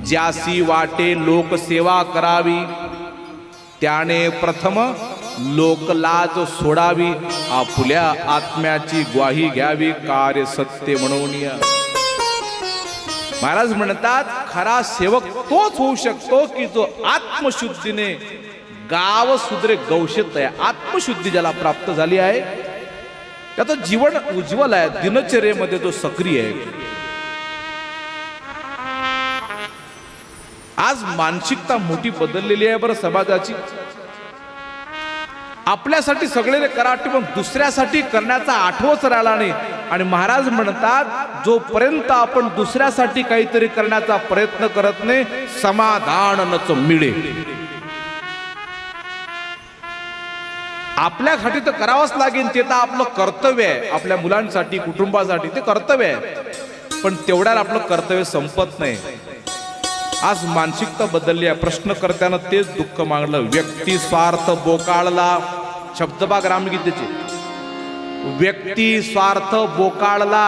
ज्यासी वाटे लोकसेवा करावी त्याने प्रथम लोकलाज सोडावी आपल्या आत्म्याची ग्वाही घ्यावी कार्य सत्य म्हणून या. महाराज म्हणतात खरा सेवक तोच होऊ शकतो की जो आत्मशुद्धीने गाव सुद्रे गौशत आहे. आत्मशुद्धी ज्याला प्राप्त झाली आहे त्याचं जीवन उज्ज्वल आहे. दिनचर्येमध्ये तो सक्रिय आहे. आज मानसिकता मोठी बदललेली आहे बरं समाजाची. आपल्यासाठी सगळे कराटे पण दुसऱ्यासाठी करण्याचा आठवच राहिला नाही. आणि महाराज म्हणतात जोपर्यंत आपण दुसऱ्यासाठी काहीतरी करण्याचा प्रयत्न करत नाही समाधान मिळे आपल्यासाठी तर करावंच लागेल ते तर आपलं कर्तव्य आहे. आपल्या मुलांसाठी कुटुंबासाठी ते कर्तव्य आहे. पण तेवढ्याला आपलं कर्तव्य संपत नाही. आज मानसिकता बदलली आहे. प्रश्नकर्त्यानं तेच दुःख मागलं व्यक्ती स्वार्थ बोकाळला. शब्दबा ग्रामगीतेचे व्यक्ती स्वार्थ बोकाळला.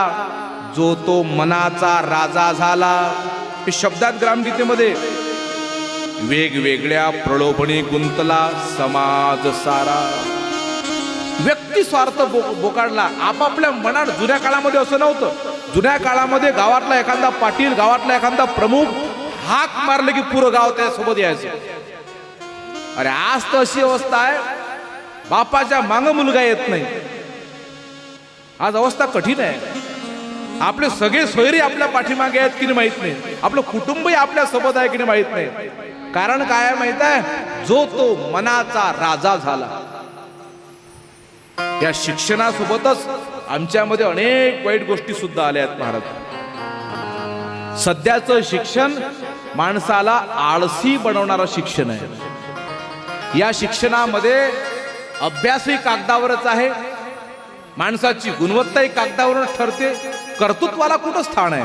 जो तो मनाचा राजा झाला. हे शब्दात ग्रामगीतेमध्ये वेगवेगळ्या प्रलोभणी गुंतला समाज सारा. व्यक्ती स्वार्थ बो बोकाडला आपापल्या मनात जुन्या काळामध्ये असं नव्हतं. जुन्या काळामध्ये गावातला एखादा पाटील गावातला एखादा प्रमुख हाक मारलं की पुरं गाव त्यासोबत यायचं. अरे आज तर अशी अवस्था आहे बापाच्या मांग मुलगा येत नाही. आज अवस्था कठीण आहे. आपले सगळे सोयरी आपल्या पाठीमागे आहेत की नाही माहीत नाही. आपलं कुटुंबही आपल्यासोबत आहे की नाही माहीत नाही. कारण काय आहे माहीत आहे? जो तो मनाचा राजा झाला. या शिक्षणासोबतच आमच्यामध्ये अनेक वाईट गोष्टी सुद्धा आल्या आहेत महाराज. सध्याचं शिक्षण माणसाला आळसी बनवणारं शिक्षण आहे. या शिक्षणामध्ये अभ्यासही कागदावरच आहे. माणसाची गुणवत्ताही कागदावरच ठरते. कर्तृत्वाला कुठं स्थान आहे?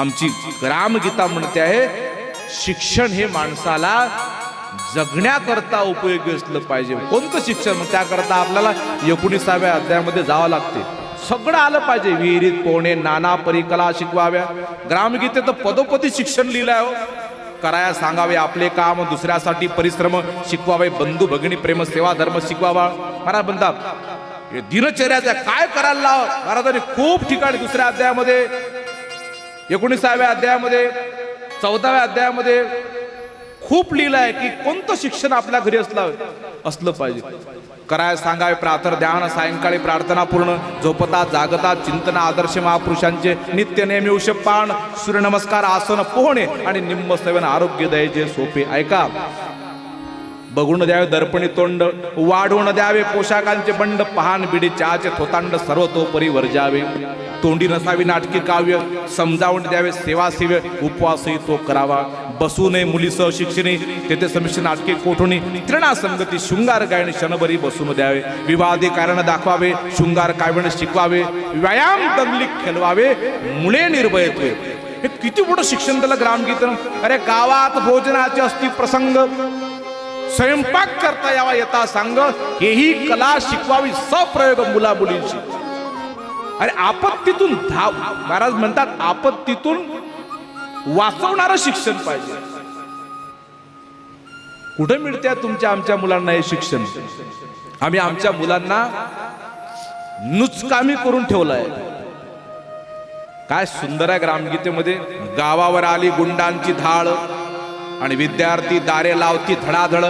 आमची ग्रामगीता म्हणते आहे शिक्षण हे माणसाला जगण्याकरता उपयोगी असलं पाहिजे. कोणतं शिक्षण? त्याकरता आपल्याला एकोणीसाव्या अध्यायामध्ये जावं लागते. सगळं आलं पाहिजे. विहिरीत पोहणे नाना परिकला शिकवाव्या. ग्रामगीते तर पदोपदी शिक्षण लिहिलंय हो. कराया सांगावे आपले काम दुसऱ्यासाठी परिश्रम शिकवावे बंधू भगिनी प्रेम सेवा धर्म शिकवावा. महाराज म्हणतात हे काय करायला लाव? महाराजांनी खूप ठिकाणी दुसऱ्या अध्यायामध्ये एकोणीसाव्या अध्यायामध्ये चौदाव्या अध्यायामध्ये खूप लिहिलं आहे की कोणतं शिक्षण आपल्या घरी असलं असलं पाहिजे. कराय सांगावे प्रार्थ ध्यान सायंकाळी प्रार्थना पूर्ण झोपता जागता चिंतन आदर्श महापुरुषांचे नित्य नेहमी उषपान सूर्यनमस्कार आसन पोहणे आणि निम्म सेवन आरोग्य द्यायचे सोपे ऐका. बघून द्यावे दर्पणी तोंड वाढवून द्यावे पोशाखांचे बंड पहान बिडी चहाचे थोतांड सर्वतोपरी वर्जावे. तोंडी नसावी नाटकी काव्य समजावून द्यावे सेवा उपवासही तो करावा. बसू नये मुलीसह शिक्षणे. तेथे समिश्र नाटके कोठुनी त्रिणा संगती शृंगार गायन क्षणभरी बसून द्यावे. विवादी कारण दाखवावे शृंगार कायवण शिकवावे व्यायाम दंगली खेळवावे मुळे निर्भयत्वे हे किती मोठं शिक्षण त्याला ग्रामगीतन अरे गावात भोजनाचे असती प्रसंग. स्वयंपाक करता यावा येता सांग. हेही कला शिकवावी सप्रयोग मुला मुलींची अरे आपत्तीतून धाव महाराज म्हणतात आपत्तीतून वाचवणारं शिक्षण पाहिजे. कुठे मिळते तुमच्या आमच्या मुलांना हे शिक्षण? आम्ही आमच्या मुलांना नुचकामी करून ठेवलंय. काय सुंदर आहे ग्रामगीतेमध्ये गावावर आली गुंडांची धाळ आणि विद्यार्थी दारे लावती धडाधड.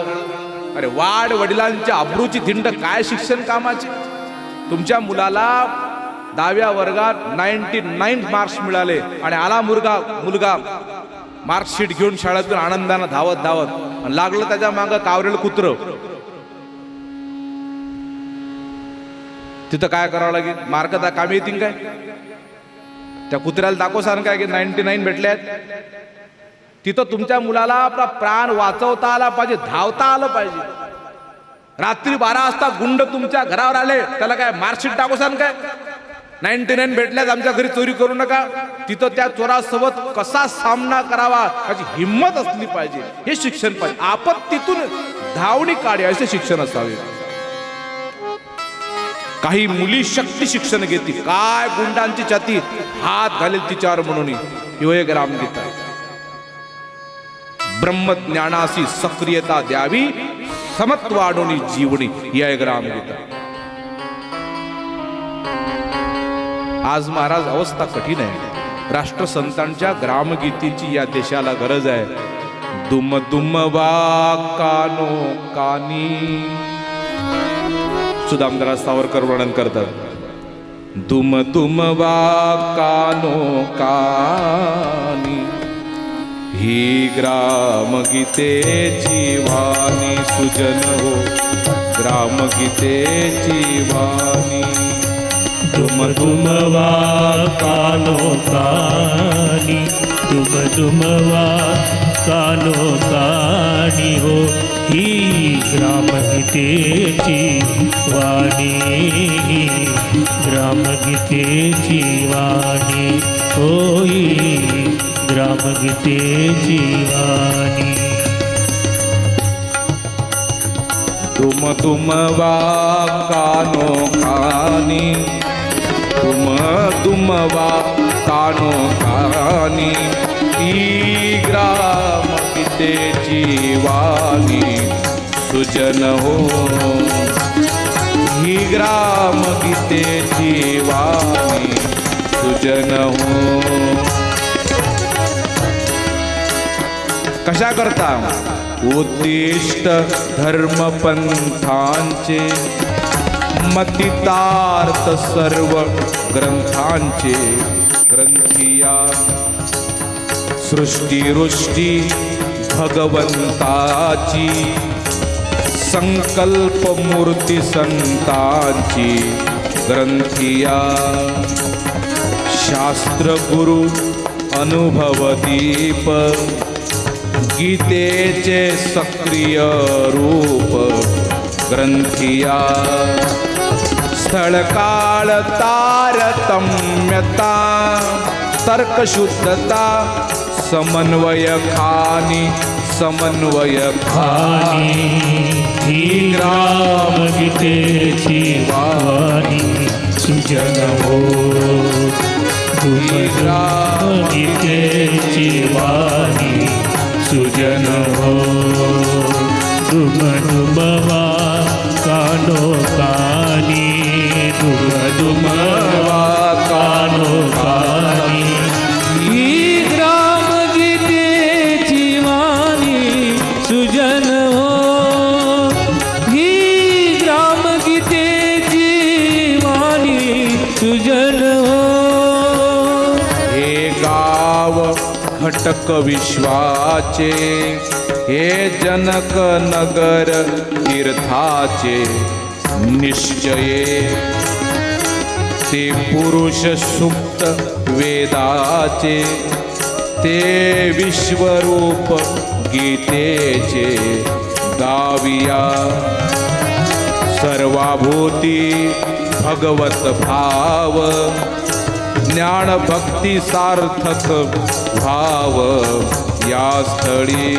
अरे वाड वडिलांच्या अब्रूची धिंड काय शिक्षण कामाची? तुमच्या मुलाला दहाव्या वर्गात नाईन्टी नाईन मार्क्स मिळाले. आणि आला मुलगा मुलगा. मार्कशीट घेऊन शाळेतून आनंदानं धावत धावत. लागलं त्याच्या मागं कावरेल कुत्र. तिथं काय करावं लागेल? मार्क त्या कामी येतील काय? त्या कुत्र्याला दाखव सांग काय की नाईन्टी नाईन भेटले आहेत. तिथं तुमच्या मुलाला आपला प्राण वाचवता आला पाहिजे धावता आलं पाहिजे. रात्री बारा वाजता गुंड तुमच्या घरावर आले. त्याला काय मार्कशीट टाकू सांग काय? नाईन्टी नाईन भेटल्यास आमच्या घरी चोरी करू नका. तिथं त्या चोरासोबत कसा सामना करावा याची हिंमत असली पाहिजे. हे शिक्षण पाहिजे. आपत्तीतून धावणी काढे असे शिक्षण असावे. काही मुली शक्ती शिक्षण घेतील काय गुंडांची छाती हात घालेल तिच्यावर म्हणून. ही होय ग्रामगीता सक्रियता द्यावी. समत्वाडोनी जीवनी ही आहे आज महाराज अवस्था कठीण आहे. राष्ट्रसंतांच्या ग्रामगीतीची या देशाला गरज आहे. दुम दुम वा कानो कानी. सुदामदास सावरकर वर्णन करतात. दुम दुम वा कानो कानी. ही ग्रामगीतेची वाणी सुजन हो. ग्रामगीतेची वाणी. तुम तुम वा काणी तुम तुम वा काणी हो ही ग्रामगीतेची वाणी ग्रामगीतेची वाणी होई ग्रामगीतेची वाणी. तुम तुम वा कानो कानी तुम दुमवा कानो कानी ती ग्राम गीतेची जीवानी सुजन हो। ही ग्राम गीतेची जीवानी सुजन हो। कशा करता? उद्दिष्ट धर्मपंथांचे। मतितार्थ सर्व ग्रंथांचे ग्रंथिया. सृष्टीरुष्टी भगवंताची संकल्प मूर्ती संतांची ग्रंथिया. शास्त्र गुरु अनुभव दीप गीतेचे सक्रिय रूप ग्रंथिया. स्थळकाळ तारतम्यता तर्कशुद्धता समन्वय खानी समन्वय खानी. ही ग्रामगीतेची वाणी सुजन हो. ग्राम गीतेची वाणी सुजन हो. तुम बाबा कानो का घटक विश्वाचे हे जनक नगर तीर्थाचे निश्चये. ते पुरुष सुप्त वेदाचे ते विश्वरूप गीतेचे गाविया सर्वाभूती भगवत भाव ज्ञान भक्ती सार्थक भाव या स्थळी.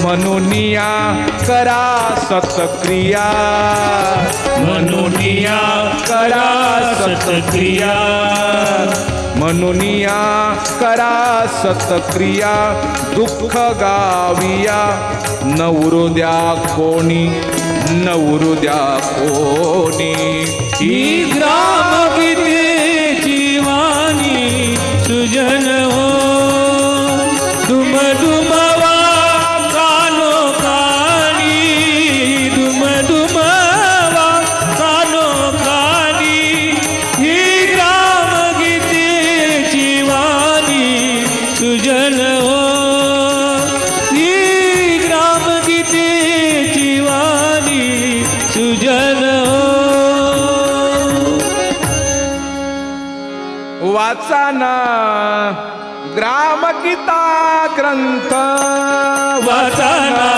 म्हणूनिया करा सतक्रिया. मनोनिया करा सतक्रिया. म्हणूनिया करा सतक्रिया. दुःख गाविया. नवरू द्या कोणी नवरू द्या कोणी. ही ग्रामगीतेची ग्रामगीता ग्रंथ। वाचाना।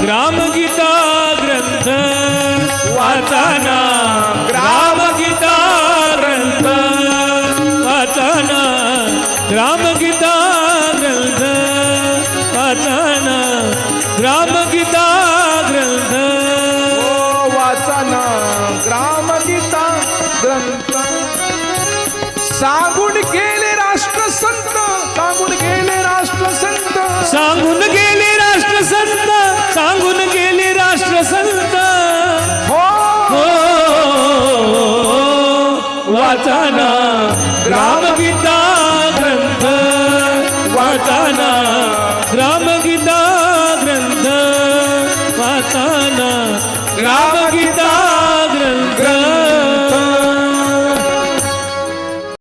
ग्रामगीता ग्रंथ। वाचाना। ग्रामगीता ग्रंथ। वाचाना। ग्रामगीता ग्रंथ। वाचाना। ग्रामगीता वाचाना ग्रामगीता